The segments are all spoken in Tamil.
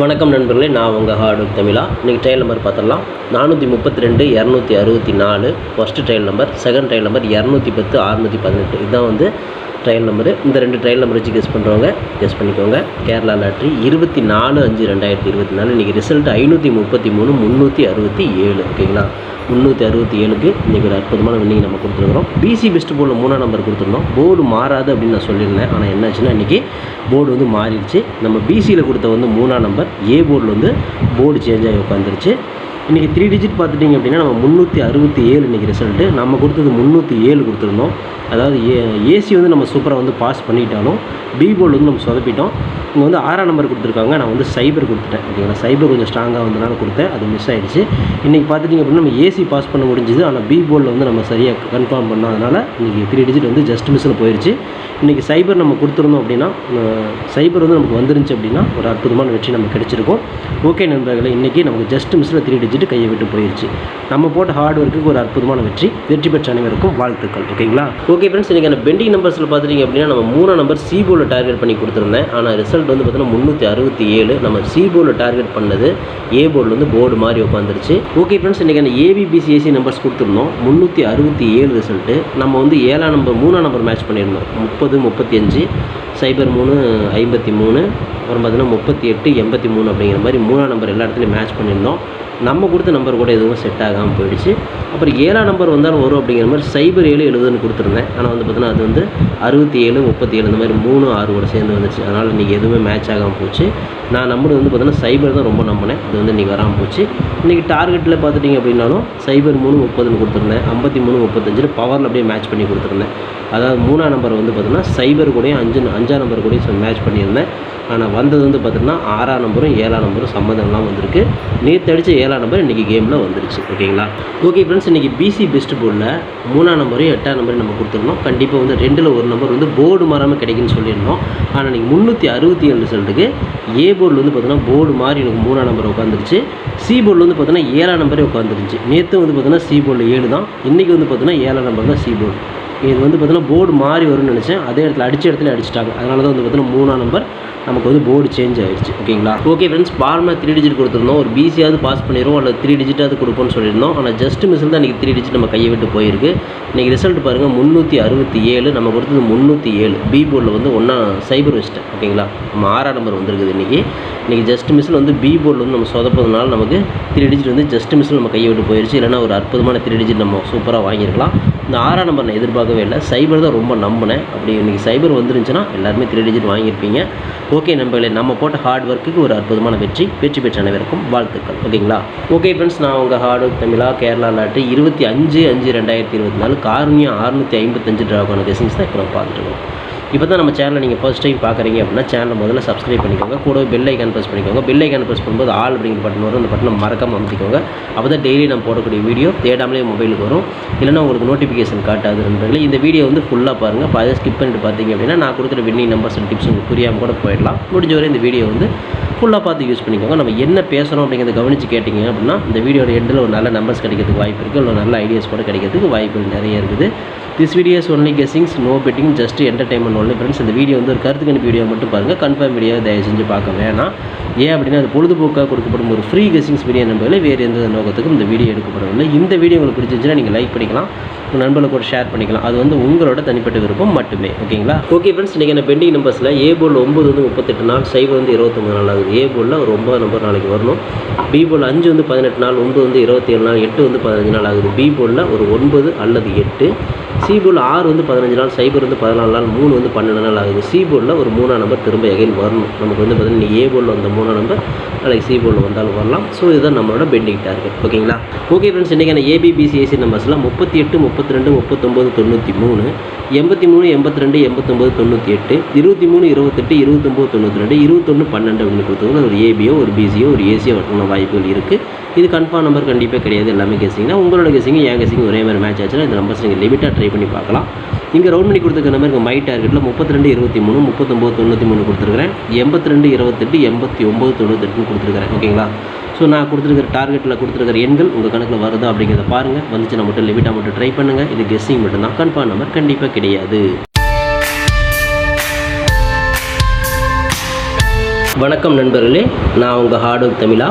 வணக்கம் நண்பர்களே நான் உங்கள் ஹார்டு தமிழா. இன்றைக்கி ட்ரையல் நம்பர் பார்த்துடலாம். நானூற்றி முப்பத்தி ரெண்டு இரநூத்தி அறுபத்தி நாலு. First trial number second trial number இரநூத்தி பத்து அறுநூற்றி பதினெட்டு. இதுதான் வந்து ட்ரையல் நம்பரு இந்த ரெண்டு ட்ரையல் நம்பர் வச்சு கெஸ் பண்ணுறவங்க கெஸ் பண்ணிக்கோங்க. கேரளா லாட்ரி இருபத்தி நாலு அஞ்சு ரெண்டாயிரத்தி இருபத்தி நாலு இன்றைக்கி ரிசல்ட் ஐநூற்றி முப்பத்தி மூணு முந்நூற்றி அறுபத்தி ஏழு ஓகேங்களா? முந்நூற்றி அறுபத்தி ஏழுக்கு இன்றைக்கி ஒரு அற்புதமான வின்னிங் நம்ம கொடுத்துருக்குறோம். பிசி பெஸ்ட் போர்டில் மூணாம் நம்பர் கொடுத்துருந்தோம். போர்டு மாறாது அப்படின்னு நான் சொல்லியிருந்தேன். ஆனால் என்னாச்சுன்னா இன்றைக்கி போர்டு வந்து மாறிடுச்சு. நம்ம பிசியில் கொடுத்த வந்து மூணாம் நம்பர் ஏ போர்டில் வந்து போர்டு சேஞ்ச் ஆகி உட்காந்துருச்சு இன்றைக்கி த்ரீ டிஜிட் பார்த்துட்டிங்க அப்படின்னா நம்ம முந்நூற்றி அறுபத்தி ஏழு இன்றைக்கி ரிசல்ட்டு நம்ம கொடுத்தது முந்நூற்றி ஏழு கொடுத்துருந்தோம். அதாவது ஏ ஏசி வந்து நம்ம சூப்பராக வந்து பாஸ் பண்ணிட்டாலும் பி போர்டு வந்து நம்ம சொதப்பிட்டோம். இங்கே வந்து ஆறாம் நம்பர் கொடுத்துருக்காங்க. நான் வந்து சைபர் கொடுத்துட்டேன். ஓகேங்களா சைபர் கொஞ்சம் ஸ்ட்ராங்காக வந்தனால கொடுத்தேன். அது மிஸ் ஆகிடுச்சு இன்றைக்கி பார்த்துட்டிங்க அப்படின்னா நம்ம ஏசி பாஸ் பண்ண முடிஞ்சுது. ஆனால் பி போர்டில் வந்து நம்ம சரியாக கன்ஃபார்ம் பண்ணாதனால இன்றைக்கி த்ரீ டிஜிட் வந்து ஜஸ்ட் மிஸ்ஸில் போயிடுச்சு இன்றைக்கி சைபர் நம்ம கொடுத்துருந்தோம் அப்படின்னா சைபர் வந்து நமக்கு வந்துருந்துச்சு அப்படின்னா ஒரு அற்புதமான வெற்றி நமக்கு கிடச்சிருக்கும். ஓகே நண்பர்களே இன்றைக்கி நமக்கு ஜஸ்ட் மிஸ்ஸில் த்ரீ டிஜிட் கையை விட்டு போயிடுச்சு நம்ம போட்ட ஹார்ட் ஒர்க்குக்கு ஒரு அற்புதமான வெற்றி. வெற்றி பெற்ற அனைவருக்கும் வாழ்த்துக்கள் ஓகேங்களா? ஓகே ஃப்ரெண்ட்ஸ் இன்றைக்கி அந்த பெண்டிங் நம்பர்ஸில் பார்த்துட்டிங்க அப்படின்னா நம்ம மூணு நம்பர் சி டார்கெட் பண்ணி கொடுத்துருந்தேன். ஆனால் ரிசல்ட் வந்து பார்த்தீங்கன்னா முந்நூற்றி அறுபத்தி ஏழு. நம்ம சி டார்கெட் பண்ணது ஏ போர்டில் வந்து போர்டு மாதிரி உட்காந்துருச்சு ஓகே ஃப்ரெண்ட்ஸ் இன்றைக்கி அந்த ஏபிபிசிஎஸ்சி நம்பர்ஸ் கொடுத்துருந்தோம். முந்நூற்றி அறுபத்தி ஏழு ரிசல்ட்டு நம்ம வந்து ஏழாம் நம்பர் மூணாம் நம்பர் மேட்ச் பண்ணியிருந்தோம். முப்பது முப்பத்தி அஞ்சு. சைபர் மூணு ஐம்பத்தி மூணு. அப்புறம் பார்த்தீங்கன்னா முப்பத்தி எட்டு எண்பத்தி மூணு அப்படிங்கிற மாதிரி மூணாம் நம்பர் எல்லா இடத்துலையும் மேட்ச் பண்ணியிருந்தோம். நம்ம கொடுத்த நம்பர் கூட எதுவும் செட் ஆகாமல் போயிடுச்சு. அப்புறம் ஏழாம் நம்பர் வந்தாலும் வரும் அப்படிங்கிற மாதிரி சைபர் ஏழு எழுபதுன்னு கொடுத்துருந்தேன். ஆனால் வந்து பார்த்தீங்கன்னா அது வந்து அறுபத்தி ஏழு முப்பத்தி ஏழு இந்த மாதிரி மூணு ஆறு கூட சேர்ந்து வந்துச்சு. அதனால் இன்றைக்கி எதுவுமே மேட்ச் ஆகாமல் போச்சு. நான் நம்புறது வந்து பார்த்தீங்கன்னா சைபர் தான் ரொம்ப நம்பினேன். அது வந்து இன்றைக்கி வராமல் போச்சு. இன்றைக்கி டார்கெட்டில் பார்த்துட்டிங்க அப்படின்னாலும் சைபர் மூணு முப்பதுன்னு கொடுத்துருந்தேன். ஐம்பத்தி மூணு முப்பத்தஞ்சில் பவரில் அப்படியே மேட்ச் பண்ணி கொடுத்துருந்தேன். அதாவது மூணாம் நம்பர் வந்து பார்த்தீங்கன்னா சைபர் கூடயும் அஞ்சு அஞ்சாம் நம்பர் கூடயும் மேட்ச் பண்ணியிருந்தேன். ஆனால் வந்தது வந்து பார்த்திங்கன்னா ஆறாம் நம்பரும் ஏழாம் நம்பரும் சம்மந்தம்லாம் வந்திருக்கு. நேற்று அடித்த ஏழாம் நம்பர் இன்றைக்கி கேமில் வந்துருச்சு ஓகேங்களா ஓகே ஃப்ரெண்ட்ஸ் இன்றைக்கி பிசி பெஸ்ட் போர்டில் மூணாம் நம்பரையும் எட்டாம் நம்பரையும் நம்ம கொடுத்துருந்தோம் கண்டிப்பாக வந்து ரெண்டில் ஒரு நம்பர் வந்து போர்டு மாறாமல் கிடைக்குன்னு சொல்லியிருந்தோம் ஆனால் இன்றைக்கி முந்நூற்றி அறுபத்தி ஏழு ரிசல்ட்டுக்கு ஏ போர்டில் வந்து பார்த்தீங்கன்னா போர்டு மாதிரி எனக்கு மூணாம் நம்பர் உட்காந்துருச்சு சி போர்டில் வந்து பார்த்தீங்கன்னா ஏழாம் நம்பரே உட்காந்துருச்சு நேற்று வந்து பார்த்தீங்கன்னா சி போர்டில் ஏழு தான். இன்றைக்கி வந்து பார்த்தீங்கன்னா ஏழாம் நம்பர் தான் சி போர்டு இது வந்து பார்த்திங்கன்னா போர்டு மாறி வரும்னு நினச்சேன். அதே இடத்துல அடித்த இடத்துல அடிச்சிட்டாங்க. அதனால தான் வந்து பார்த்திங்கன்னா மூணாம் நம்பர் நமக்கு வந்து போர்டு சேஞ்ச் ஆகிடுச்சு ஓகேங்களா? ஓகே ஃப்ரெண்ட்ஸ் பார்மா த்ரீ டிஜிட் கொடுத்துருந்தோம். ஒரு பிசியாவது பாஸ் பண்ணிடுவோம். அல்லது த்ரீ டிஜிட்டாவது கொடுப்போம்னு சொல்லியிருந்தோம். ஆனால் ஜஸ்ட் மிஸ்ஸில் தான் இன்றைக்கி த்ரீ டிஜிட் நம்ம கையை விட்டு போயிருக்கு. இன்றைக்கி ரிசல்ட் பாருங்கள் முந்நூற்றி அறுபத்தி ஏழு. நம்ம கொடுத்தது முந்நூற்றி ஏழு. பி போர்டில் வந்து ஒன்றா சைபர் வச்சிட்டேன் ஓகேங்களா? நம்ம ஆறாம் நம்பர் வந்திருக்குது இன்றைக்கி இன்றைக்கி ஜஸ்ட் மிஸ்ஸில் வந்து பி போர்டில் வந்து நம்ம சொதப்பதுனால நமக்கு த்ரீ டிஜிட் வந்து ஜஸ்ட் மிஸ்ஸில் நம்ம கையை விட்டு போயிடுச்சு இல்லைனா ஒரு அற்புதமான த்ரீ டிஜிட் நம்ம சூப்பராக வாங்கியிருக்கலாம். இந்த ஆறாம் நம்பர் நான் பார்க்கவே இல்லை. சைபர் தான் ரொம்ப நம்பினேன். அப்படி இன்றைக்கி சைபர் வந்துருந்துச்சுன்னா எல்லாருமே த்ரீ டிஜிட் வாங்கியிருப்பீங்க. ஓகே நம்பர்களே நம்ம போட்ட ஹார்ட் ஒர்க்குக்கு ஒரு அற்புதமான வெற்றி. வெற்றி பெற்ற அனைவருக்கும் வாழ்த்துக்கள். ஓகேங்களா ஓகே ஃப்ரெண்ட்ஸ் நான் உங்கள் ஹார்ட் ஒர்க் தமிழா கேரளா லாட்டு இருபத்தி அஞ்சு அஞ்சு ரெண்டாயிரத்தி இருபத்தி நாலு காரணியம் அறுநூற்றி ஐம்பத்தஞ்சு ட்ராக்கான டிசைன்ஸ் தான் இப்போ நம்ம பார்த்துட்டு இருக்கோம். இப்போ தான் நம்ம சேனலை நீங்கள் ஃபஸ்ட் டைம் பார்க்குறீங்க அப்படின்னா சேனலை முதல்ல சப்ஸ்கிரைப் பண்ணிக்கோங்க. கூட பெல் ஐக்கான் ப்ரெஸ் பண்ணிக்கோங்க. பெல் ஐக்கான் ப்ரெஸ் பண்ணும்போது ஆல் அப்படிங்கிற பட்டன் வரும். அந்த பட்டனை மறக்காமல் அமைத்திக்கோங்க. அப்போ தான் டெய்லி நம்ம போடக்கூடிய வீடியோ தேடாமலே மொபைலுக்கு வரும். இல்லைனா உங்களுக்கு நோட்டிஃபிகேஷன் காட்டாது நண்பர்களே. இந்த வீடியோ வந்து ஃபுல்லாக பாருங்கள் இப்போ அதை ஸ்கிப் பண்ணிட்டு பார்த்தீங்க அப்படின்னா நான் கொடுக்குற வின்னிங் நம்பர்ஸ் அண்ட் டிப்ஸ் உங்களுக்கு புரியாமல் கூட போயிடலாம். முடிஞ்ச வரை இந்த வீடியோ வந்து ஃபுல்லாக பார்த்து யூஸ் பண்ணிக்கோங்க. நம்ம என்ன பேசுகிறோம் அப்படிங்கிறத கவனித்து கேட்டிங்க அப்படின்னா இந்த வீடியோட எண்டில் ஒரு நல்ல நம்பர்ஸ் கிடைக்கிறதுக்கு வாய்ப்பு இருக்குது இல்லை நல்ல ஐடியாஸ் கூட கிடைக்கிறதுக்கு வாய்ப்புகள் நிறைய இருக்குது. This videos only guessings no betting just entertainment only friends இந்த வீடியோ வந்து ஒரு கருத்து கணிப்பு வீடியோ மட்டும் பாருங்கள் கன்ஃபார்ம் வீடியோ தயவு செஞ்சு பார்க்க வேணாம். ஏன் அப்படின்னா அது பொழுதுபோக்காக கொடுக்கப்படும் ஒரு ஃப்ரீ கெஸிங்ஸ் வீடியோ நம்பவில்லை வேறு எந்த நோக்கத்துக்கும் இந்த வீடியோ எடுக்கப்படவில்லை. இந்த வீடியோ உங்களுக்கு பிடிச்சிருந்துச்சுன்னா நீங்கள் லைக் பண்ணிக்கலாம். உங்கள் நண்பர்களுக்கு கூட ஷேர் பண்ணிக்கலாம். அது வந்து உங்களோட தனிப்பட்ட விருப்பம் மட்டுமே. ஓகேங்களா ஓகே ஃப்ரெண்ட்ஸ் இன்றைக்கி என்ன பெண்டிங் நம்பர்ஸில் ஏ போர்டில் ஒம்பது வந்து முப்பத்தெட்டு நாள் சைபர் வந்து இருபத்தொம்பது நாள் ஆகுது. ஏ போர்டில் ஒரு ஒம்பது நம்பர் நாளைக்கு வரணும். பி அஞ்சு வந்து பதினெட்டு நாள் ஒம்பது வந்து இருபத்தி ஏழு நாள் எட்டு வந்து பதினஞ்சு நாள் ஆகுது. பி ஒரு ஒன்பது அல்லது எட்டு. சி ஆறு வந்து பதினஞ்சு நாள் சைபர் வந்து பதினாலு நாள் மூணு வந்து பன்னெண்டு நாள் ஆகுது. சி போர்டில் ஒரு மூணாம் நம்பர் திரும்ப எகைன் வரணும். நமக்கு வந்து பார்த்தீங்கன்னா ஏ போர்டில் வந்த மூணாம் நம்பர் நாளைக்கு சி போர்டில் வந்தாலும் வரலாம். ஸோ இதுதான் நம்மளோட பெண்டிங் டார்கெட் ஓகேங்களா ஓகே ஃப்ரெண்ட்ஸ் இன்றைக்கான ஏபிபிசிஏசி நம்பர்ஸ்லாம் முப்பத்தி எட்டு முப்பத்தி ரெண்டு முப்பத்தொம்போது தொண்ணூற்றி மூணு எண்பத்தி மூணு எண்பத்தி ரெண்டு எண்பத்தொம்போது தொண்ணூற்றி எட்டு இருபத்தி மூணு இருபத்தெட்டு இருபத்தொம்போது தொண்ணூற்றி ரெண்டு இருபத்தொன்று பன்னெண்டு அப்படின்னு கொடுத்தவங்க ஒரு ஏபியோ ஒரு பிசியோ ஒரு ஏசியோ வரணும் வாய்ப்புகள் இருக்குது இது கன்ஃபார்ம் நம்பர் கண்டிப்பாக கிடையாது. எல்லாமே கேசிங்கன்னா உங்களோட கேசிங்க என் கேசிங்க ஒரே மாதிரி மேட்ச் ஆச்சுன்னா இந்த நம்பர்ஸ் நீங்கள் லிமிட்டாக ட்ரை பண்ணி பார்க்கலாம். இங்கே ரவுண்ட் பண்ணி கொடுத்துருக்க நம்பருக்கு மை டார்கெட்டில் முப்பத்தி ரெண்டு இருபத்தி மூணு முப்பத்தொம்போது தொண்ணூற்றி மூணு கொடுத்துருக்குறேன். எண்பத்தி ரெண்டு இருபத்தெட்டு எண்பத்தி ஒம்பது தொண்ணூத்தெட்டுன்னு கொடுத்துருக்குறேன். ஓகேங்களா? ஸோ நான் கொடுத்துருக்கிற டார்கெட்டில் கொடுத்துருக்கிற எண்கள் உங்கள் கணக்கில் வருதா அப்படிங்கிறத பாருங்கள் வந்துச்சுன்னா மட்டும் லிமிட்டாக மட்டும் ட்ரை பண்ணுங்கள் இது கெஸ்ஸிங் மட்டும்தான். கன்ஃபார்ம் நம்பர் கண்டிப்பாக கிடையாது. வணக்கம் நண்பர்களே. நான் உங்கள் ஹார்ட் ஒர்க் தமிழா.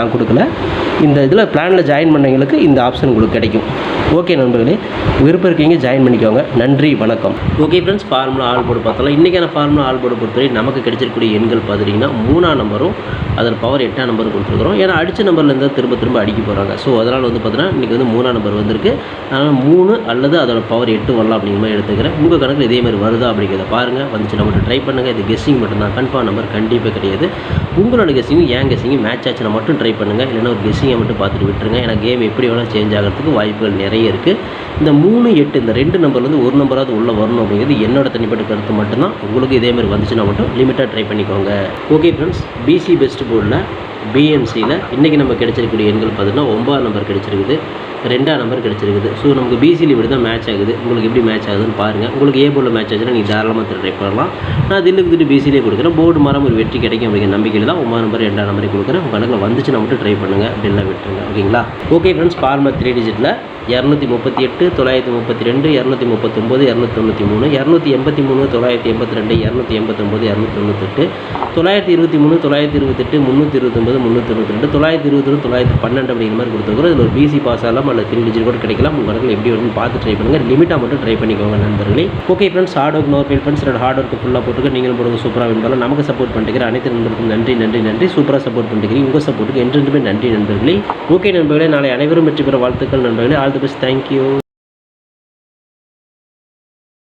நான் கொடுக்கல. இந்த இதில் பிளானில் ஜாயின் பண்ணவங்களுக்கு இந்த ஆப்ஷன் உங்களுக்கு கிடைக்கும். ஓகே நண்பர்களே விருப்பம் இருக்கீங்க ஜாயின் பண்ணிக்கோங்க. நன்றி வணக்கம். Okay friends formula all board பார்த்தலாம் இன்றைக்கான ஃபார்முலா ஆல் போர்டு பொறுத்தவரை நமக்கு கிடைச்சிருக்கக்கூடிய எண்கள் பார்த்துட்டிங்கன்னா மூணாம் நம்பரும் அதில் பவர் எட்டாம் நம்பர் கொடுத்துருக்குறோம். ஏன்னா அடித்த நம்பர்லேருந்து திரும்ப திரும்ப அடிக்க போகிறாங்க ஸோ அதனால் வந்து பார்த்தீங்கன்னா இன்றைக்கி வந்து மூணாம் நம்பர் வந்திருக்கு. அதனால் மூணு அல்லது அதோட பவர் எட்டு வரலாம் அப்படிங்கிற மாதிரி எடுத்துக்கிறேன். உங்கள் கணக்கில் இதே மாதிரி வருதா அப்படிங்கிறத பாருங்கள் வந்துச்சு மட்டும் ட்ரை பண்ணுங்கள் இது கெஸ்ஸிங் மட்டும்தான். கன்ஃபார்ம் நம்பர் கண்டிப்பாக கிடையாது. உங்களோட கெஸ்ஸிங்கும் ஏன் கெஸ்ஸிங்கும் மேட்ச் ஆச்சுன்னா மட்டும் ட்ரை பண்ணுங்கள் இல்லைன்னா ஒரு கெஸ்ஸிங்கை மட்டும் பார்த்துட்டு விட்டுருங்க. ஏன்னா கேம் எப்படி வேணால் சேஞ்ச் ஆகிறதுக்கு வாய்ப்புகள் நிறைய இருக்குது இந்த மூணு எட்டு இந்த ரெண்டு நம்பர்லேருந்து ஒரு நம்பராவது உள்ளே வரணும் அப்படிங்கிறது என்னோட தனிப்பட்ட கருத்து மட்டும்தான். உங்களுக்கு இதே மாதிரி வந்துச்சுன்னா மட்டும் லிமிட்டாக ட்ரை பண்ணிக்கோங்க. ஓகே ஃப்ரெண்ட்ஸ் பிசி பெஸ்ட் போர்டில் பிஎம்சியில் இன்றைக்கி நம்ம கிடைச்சிருக்கக்கூடிய எண்கள் பார்த்தீங்கன்னா ஒம்பது நம்பர் கிடைச்சிருக்குது. ரெண்டாம் நம்பர் கிடச்சிருக்குது. ஸோ நமக்கு பிசியில் இப்படி தான் மேட்ச் ஆகுது. உங்களுக்கு எப்படி மேட்ச் ஆகுதுன்னு பாருங்கள் உங்களுக்கு ஏ போர்டில் மேட்ச் ஆச்சுன்னா நீங்கள் தாராளமாக ட்ரை பண்ணலாம். நான் தில்லுக்கு திட்டு பிசியிலே கொடுக்குறேன். போர்டு மரம் ஒரு வெற்றி கிடைக்கும் அப்படிங்கிற நம்பிக்கையில் தான் ஒன்பது நம்பர் ரெண்டாம் நம்பரை கொடுக்குறேன். உங்கள் கணக்கில் வந்துச்சுன்னா மட்டும் ட்ரை பண்ணுங்கள் அப்படின்லாம் விட்டுருங்க. ஓகேங்களா? ஓகே ஃப்ரெண்ட்ஸ் ஃபார்மா த்ரீ டிஜிட்டில் இரநூத்தி முப்பத்தி எட்டு தொள்ளாயிரத்தி முப்பத்தி ரெண்டு இரநூத்தி முப்பத்தொம்போது இரநூத்தி தொண்ணூற்றி மூணு இரநூத்தி எண்பத்தி மூணு தொள்ளாயிரத்தி எண்பத்தி ரெண்டு இரநூத்தி எண்பத்தொம்போது இரநூத்தி தொண்ணூத்தெட்டு தொள்ளாயிரத்தி இருபத்தி மூணு தொள்ளாயிரத்தி இருபத்தெட்டு முந்நூற்றி இருபத்தொம்பது முந்நூற்றி தொண்ணூற்றி ரெண்டு தொள்ளாயிரத்தி இருபத்தி ரெண்டு தொள்ளாயிரத்தி பன்னெண்டு அப்படிங்கிற மாதிரி கொடுத்துருக்குறோம். இதில் ஒரு பிசி பாஸ் ஆகலாம் அல்லது த்ரீ டிஜிட் கூட கிடைக்கலாம். உங்கள் இடத்துல எப்படி வரும்னு பார்த்து ட்ரை பண்ணுங்கள் லிமிட்டாக மட்டும் ட்ரை பண்ணிக்கோங்க நண்பர்களே. Okay friends hard work nor feel friends என்னோட ஹார்ட் ஒர்க்கு ஃபுல்லாக போட்டுருக்கு நீங்களும் போடுங்க சூப்பராக இருந்தாலும் நமக்கு சப்போர்ட் பண்ணிக்கிறேன் அனைத்து நண்பர்களுக்கும் நன்றி நன்றி நன்றி. சூப்பராக சப்போர்ட் பண்ணிக்கிறீங்க. உங்கள் சப்போர்ட்டுக்கு என்றென்றுமே நன்றி நண்பர்களே. ஓகே நண்பர்களே நாளை அனைவரும் வெற்றி பெற வாழ்த்துக்கள் நண்பர்களே. All the best thank you